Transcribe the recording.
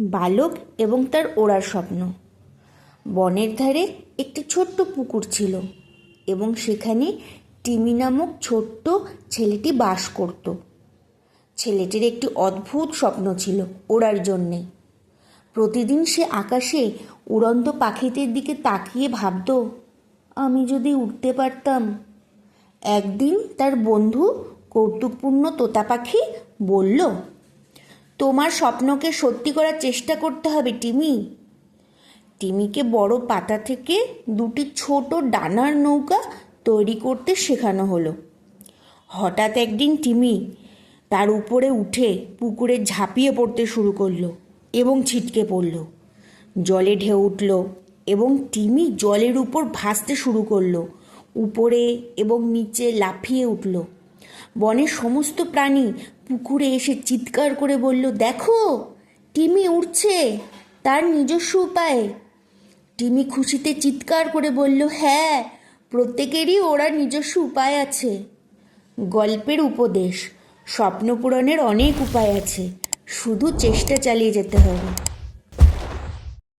বালক এবং তার ওড়ার স্বপ্ন। বনের ধারে একটি ছোট্ট পুকুর ছিল এবং সেখানে টিমি নামক ছোট্ট ছেলেটি বাস করত। ছেলেটির একটি অদ্ভুত স্বপ্ন ছিল ওড়ার জন্যে। প্রতিদিন সে আকাশে উড়ন্ত পাখিদের দিকে তাকিয়ে ভাবত, আমি যদি উঠতে পারতাম। একদিন তার বন্ধু কৌতুকপূর্ণ তোতা পাখি বলল তোমার স্বপ্নকে সত্যি করার চেষ্টা করতে হবে, টিমি। টিমিকে বড় পাতা থেকে দুটি ছোট ডানার নৌকা তৈরি করতে শেখানো হলো। হঠাৎ একদিন টিমি তার উপরে উঠে পুকুরে ঝাঁপিয়ে পড়তে শুরু করল এবং ছিটকে পড়ল। জলে ঢেউ উঠল এবং টিমি জলের উপর ভাসতে শুরু করল। উপরে এবং নিচে লাফিয়ে উঠল। বনের সমস্ত প্রাণী পুকুরে এসে চিৎকার করে বলল, দেখো, টিমি উঠছে তার নিজস্ব উপায়ে। টিমি খুশিতে চিৎকার করে বলল হ্যাঁ প্রত্যেকেরই ওরা নিজস্ব উপায় আছে। গল্পের উপদেশ স্বপ্ন পূরণের অনেক উপায় আছে, শুধু চেষ্টা চালিয়ে যেতে হবে।